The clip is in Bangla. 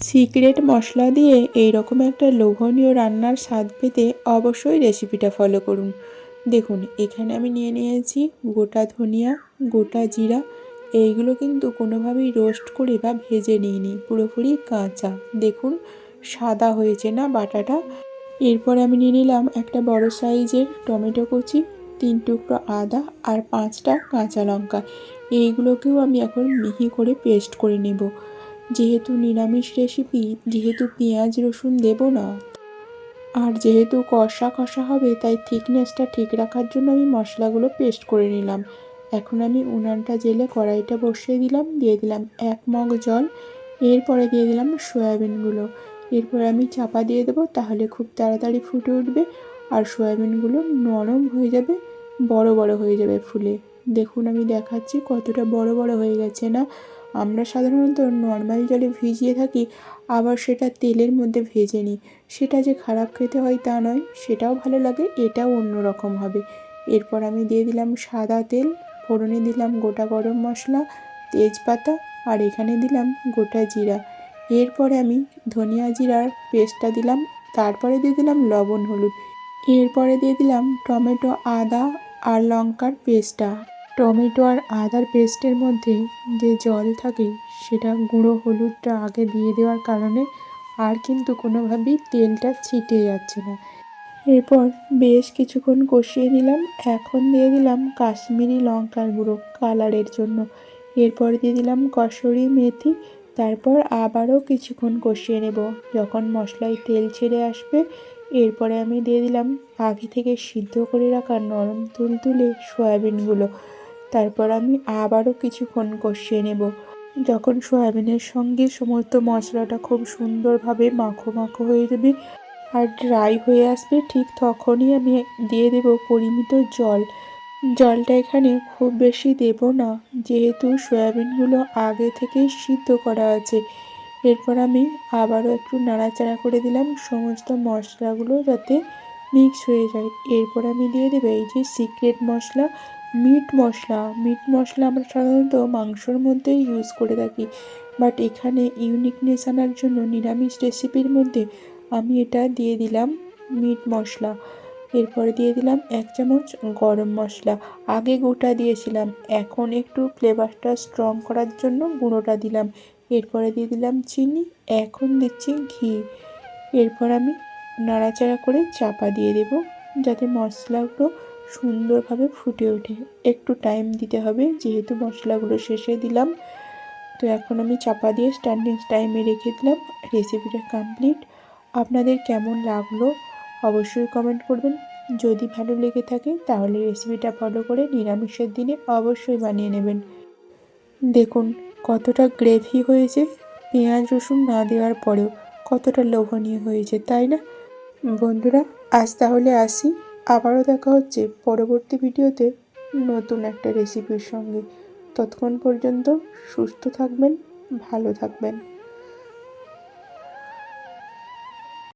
সিক্রেট মশলা দিয়ে এই রকম একটা লোভনীয় রান্নার স্বাদ পেতে অবশ্যই রেসিপিটা ফলো করুন। দেখুন, এখানে আমি নিয়ে নিয়েছি গোটা ধনিয়া, গোটা জিরা। এইগুলো কিন্তু কোনোভাবেই রোস্ট করে বা ভেজে নিইনি, পুরোপুরি কাঁচা। দেখুন, সাদা হয়েছে না বাটাটা? এরপর আমি নিয়ে নিলাম একটা বড় সাইজের টমেটো কুচি, তিন টুকরো আদা আর পাঁচটা কাঁচা লঙ্কা। এইগুলোকেও আমি এখন মিহি করে পেস্ট করে নেব। যেহেতু নিরামিষ রেসিপি, যেহেতু পেঁয়াজ, রসুন দেব না। আর যেহেতু কষা কষা হবে, তাই থিকনেসটা ঠিক রাখার জন্য আমি মশলাগুলো পেস্ট করে নিলাম। এখন আমি উনানটা জেলে কড়াইটা বসিয়ে দিলাম, দিয়ে দিলাম এক মগ জল, এরপরে দিয়ে দিলাম সয়াবিনগুলো। এরপর আমি চাপা দিয়ে দেবো, তাহলে খুব তাড়াতাড়ি ফুটে উঠবে, আর সয়াবিনগুলো নরম হয়ে যাবে, বড় বড় হয়ে যাবে ফুলে। দেখুন, আমি দেখাচ্ছি কতটা বড় বড় হয়ে গেছে না। আমরা সাধারণত নর্মাল জলে ভিজিয়ে থাকি, আবার সেটা তেলের মধ্যে ভেজে নিই। সেটা যে খারাপ খেতে হয় তা নয়, সেটাও ভালো লাগে, এটাও অন্য রকম হবে। এরপর আমি দিয়ে দিলাম সাদা তেল, ফোড়নে দিলাম গোটা গরম মশলা, তেজপাতা, আর এখানে দিলাম গোটা জিরা। এরপরে আমি ধনিয়া জিরার পেস্টটা দিলাম, তারপরে দিয়ে দিলাম লবণ, হলুদ। এরপরে দিয়ে দিলাম টমেটো, আদা, আর লঙ্কার পেস্টটা। টমেটো আর আদার পেস্টের মধ্যে যে জল থাকে, সেটা গুঁড়ো হলুদটা আগে দিয়ে দেওয়ার কারণে আর কিন্তু কোনোভাবেই তেলটা ছিটে যাচ্ছে না। এরপর বেশ কিছুক্ষণ কষিয়ে দিলাম এখন দিয়ে দিলাম কাশ্মীরি লঙ্কার গুঁড়ো কালারের জন্য। এরপর দিয়ে দিলাম কসুরি মেথি। তারপর আবারও কিছুক্ষণ কষিয়ে নেব। যখন মশলায় তেল ছেড়ে আসবে, এরপরে আমি দিয়ে দিলাম আগে থেকে সিদ্ধ করে রাখা নরম তুলতুলে সয়াবিনগুলো। তারপর আমি আবারও কিছুক্ষণ কষিয়ে নেব। যখন সয়াবিনের সঙ্গে সমস্ত মশলাটা খুব সুন্দরভাবে মাখো মাখো হয়ে যাবে আর ড্রাই হয়ে আসবে, ঠিক তখনই আমি দিয়ে দেব পরিমিত জল। জলটা এখানে খুব বেশি দেব না, যেহেতু সয়াবিনগুলো আগে থেকেই সিদ্ধ করা আছে। এরপর আমি আবারও একটু নাড়াচাড়া করে দিলাম, সমস্ত মশলাগুলো যাতে মিক্স হয়ে যায়। এরপর আমি দিয়ে দেবো এই যে secret masala meat masala. Meat masala আমরা সাধারণত মাংসর মধ্যেই ইউজ করে থাকি। বাট এখানে ইউনিকনেস আনার জন্য নিরামিষ রেসিপির মধ্যে আমি এটা দিয়ে দিলাম মিট মশলা। এরপরে দিয়ে দিলাম এক চামচ গরম মশলা। আগে গোটা দিয়েছিলাম। এখন একটু ফ্লেভারটা স্ট্রং করার জন্য গুঁড়োটা দিলাম। এরপরে দিয়ে দিলাম চিনি। এখন দিচ্ছি ঘি। এরপর আমি নাড়াচাড়া করে চাপা দিয়ে দেব। যাতে মশলাগুলো সুন্দরভাবে ফুটে ওঠে। একটু টাইম দিতে হবে, যেহেতু মশলাগুলো শেষে দিলাম। তো এখন আমি চাপা দিয়ে স্ট্যান্ডিং টাইমে রেখে দিলাম। রেসিপিটা কমপ্লিট আপনাদের কেমন লাগল অবশ্যই কমেন্ট করবেন। যদি ভালো লেগে থাকে, তাহলে রেসিপিটা ফলো করে নিরামিষের দিনে অবশ্যই বানিয়ে নেবেন। দেখুন, কতটা গ্রেভি হয়েছে। পেঁয়াজ, রসুন না দেওয়ার পরেও কতটা লোভনীয় হয়েছে, তাই না? বন্ধুরা, আজ তাহলে আসি। আবারও দেখা হচ্ছে পরবর্তী ভিডিওতে নতুন একটা রেসিপির সঙ্গে। ততক্ষণ পর্যন্ত সুস্থ থাকবেন, ভালো থাকবেন।